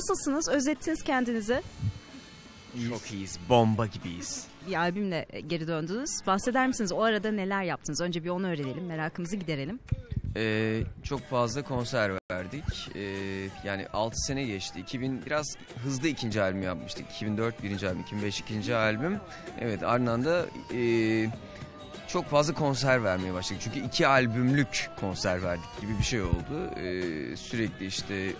Nasılsınız? Özlettiniz kendinizi. Çok iyiyiz. Bomba gibiyiz. Bir albümle geri döndünüz. Bahseder misiniz? O arada neler yaptınız? Önce bir onu öğrenelim. Merakımızı giderelim. Ee, çok fazla konser verdik. Ee, yani 6 sene geçti. 2000 biraz hızlı ikinci albüm yapmıştık. 2004 birinci albüm, 2005 ikinci albüm. Evet ardından da e, çok fazla konser vermeye başladık. Çünkü iki albümlük konser verdik gibi bir şey oldu. Ee, sürekli işte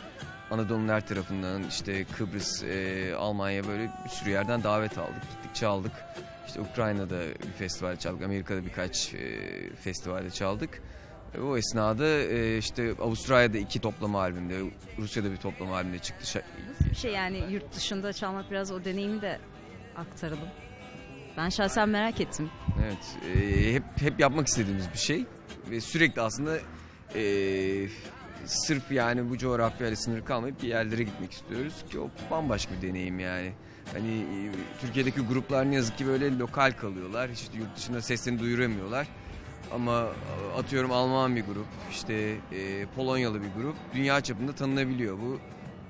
Anadolu'nun her tarafından işte Kıbrıs, e, Almanya böyle bir sürü yerden davet aldık. Gittik çaldık. İşte Ukrayna'da bir festival çaldık. Amerika'da birkaç e, festivalde çaldık. E, O esnada e, işte Avustralya'da iki toplama albümde, Rusya'da bir toplama albümde çıktı. Nasıl bir şey yani yurt dışında çalmak biraz o deneyimi de aktaralım. Ben şahsen merak ettim. Evet, e, hep hep yapmak istediğimiz bir şey ve sürekli aslında e, sırf yani bu coğrafyayla sınır kalmayıp bir yerlere gitmek istiyoruz ki o bambaşka bir deneyim yani. Hani e, Türkiye'deki gruplar ne yazık ki böyle lokal kalıyorlar. İşte yurt dışında seslerini duyuramıyorlar. Ama e, atıyorum Alman bir grup, işte e, Polonyalı bir grup dünya çapında tanınabiliyor. Bu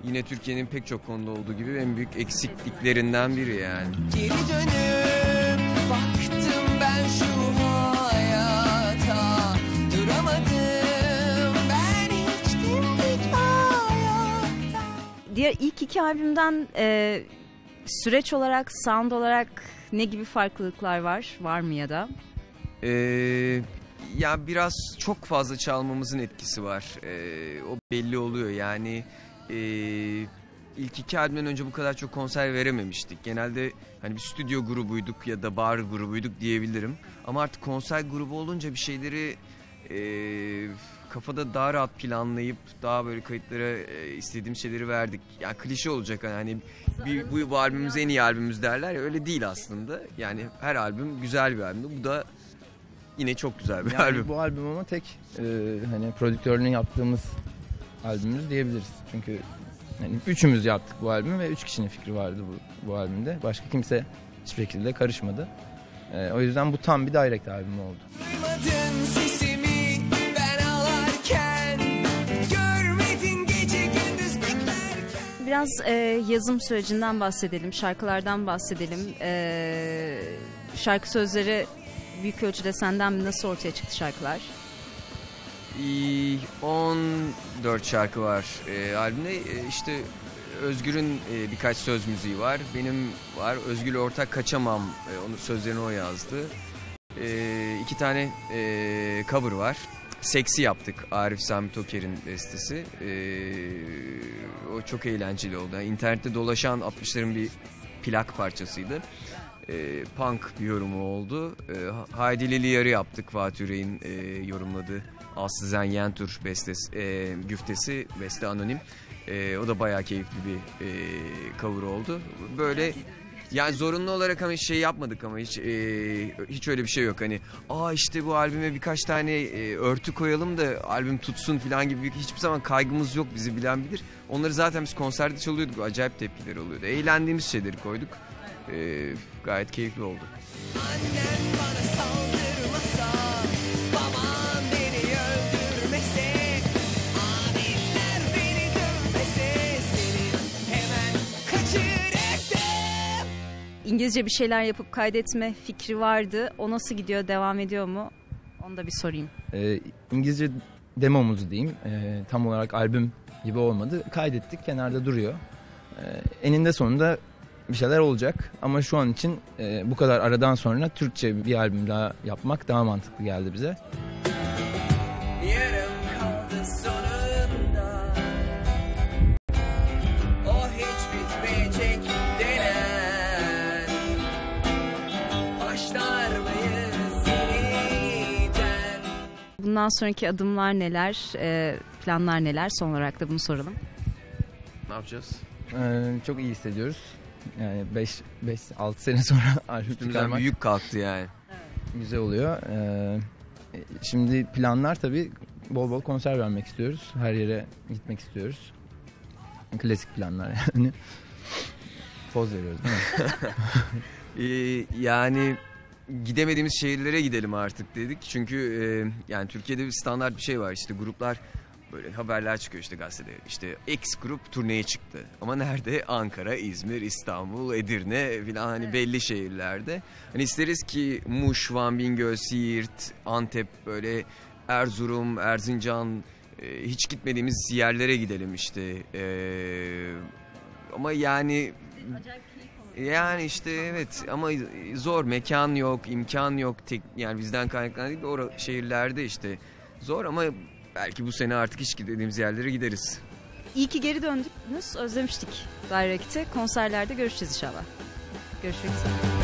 yine Türkiye'nin pek çok konuda olduğu gibi en büyük eksikliklerinden biri yani. Geri dönüp Diğer ilk iki albümden e, süreç olarak, sound olarak ne gibi farklılıklar var? Var mı ya da? Ee, ya biraz çok fazla çalmamızın etkisi var. Ee, o belli oluyor yani. ee, ilk iki albümden önce bu kadar çok konser verememiştik. Genelde hani bir stüdyo grubuyduk ya da bar grubuyduk diyebilirim. Ama artık konser grubu olunca bir şeyleri ee, kafada daha rahat planlayıp daha böyle kayıtlara ee, istediğim şeyleri verdik. Yani klişe olacak hani bir, bu, bu albümümüz en iyi albümümüz derler ya öyle değil aslında. Yani her albüm güzel bir albüm. Bu da yine çok güzel bir Yani albüm. bu albüm ama tek e, hani prodüktörünü yaptığımız albümümüz diyebiliriz. Çünkü hani üçümüz yaptık bu albümü ve üç kişinin fikri vardı bu, bu albümde. Başka kimse hiçbir şekilde karışmadı. E, o yüzden bu tam bir direct albüm oldu. Duymadın sesimi Biraz e, yazım sürecinden bahsedelim, şarkılardan bahsedelim. E, şarkı sözleri büyük ölçüde senden? Nasıl ortaya çıktı şarkılar? İyi, 14 şarkı var e, albümde. E, işte Özgür'ün e, birkaç söz müziği var. Benim var. Özgür'le ortak Kaçamam. E, onun sözlerini o yazdı. E, iki tane e, cover var. Seksi yaptık Arif Sami Toker'in bestesi. E, o çok eğlenceli oldu. Yani internette dolaşan 60'ların bir plak parçasıydı. E, punk bir yorumu oldu. E, Haydi Lili Yarı yaptık Fatih Yüreğin e, yorumladığı. Aslı Zen Yentur bestesi, e, güftesi, beste anonim. E, o da bayağı keyifli bir e, cover oldu. Böyle yani zorunlu olarak hani şey yapmadık ama hiç e, hiç öyle bir şey yok hani aa işte bu albüme birkaç tane e, örtü koyalım da albüm tutsun falan gibi bir- hiçbir zaman kaygımız yok bizi bilen bilir. Onları zaten biz konserde çalıyorduk acayip tepkiler oluyordu. Eğlendiğimiz şeyleri koyduk. E, gayet keyifli oldu. Annen bana saldırmasa İngilizce bir şeyler yapıp kaydetme fikri vardı. O nasıl gidiyor? Devam ediyor mu? Onu da bir sorayım. E, İngilizce demomuzu diyeyim. E, tam olarak albüm gibi olmadı. Kaydettik kenarda duruyor. E, eninde sonunda bir şeyler olacak. Ama şu an için e, bu kadar aradan sonra Türkçe bir albüm daha yapmak daha mantıklı geldi bize. Bundan sonraki adımlar neler? e, planlar neler? Son olarak da bunu soralım. Ne yapacağız? Ee, çok iyi hissediyoruz. Yani 5 5 6 sene sonra albüm çıkarmak büyük kalktı yani. güzel oluyor. Ee, şimdi planlar tabii bol bol konser vermek istiyoruz. Her yere gitmek istiyoruz. Klasik planlar yani. Poz veriyoruz değil mi? Ee, yani gidemediğimiz şehirlere gidelim artık dedik. Çünkü e, yani Türkiye'de bir standart bir şey var işte gruplar böyle haberler çıkıyor işte gazetede. İşte X grup turneye çıktı. Ama nerede? Ankara, İzmir, İstanbul, Edirne filan hani belli şehirlerde. Hani isteriz ki Muş, Van, Bingöl, Siirt, Antep böyle Erzurum, Erzincan e, hiç gitmediğimiz yerlere gidelim işte. E, ama yani yani işte evet ama zor mekan yok, imkan yok. Tek, yani bizden kaynaklanan değil de o şehirlerde işte zor ama belki bu sene artık hiç gidediğimiz yerlere gideriz. İyi ki geri döndünüz. Özlemiştik Direct'i. Konserlerde görüşeceğiz inşallah. Görüşmek üzere.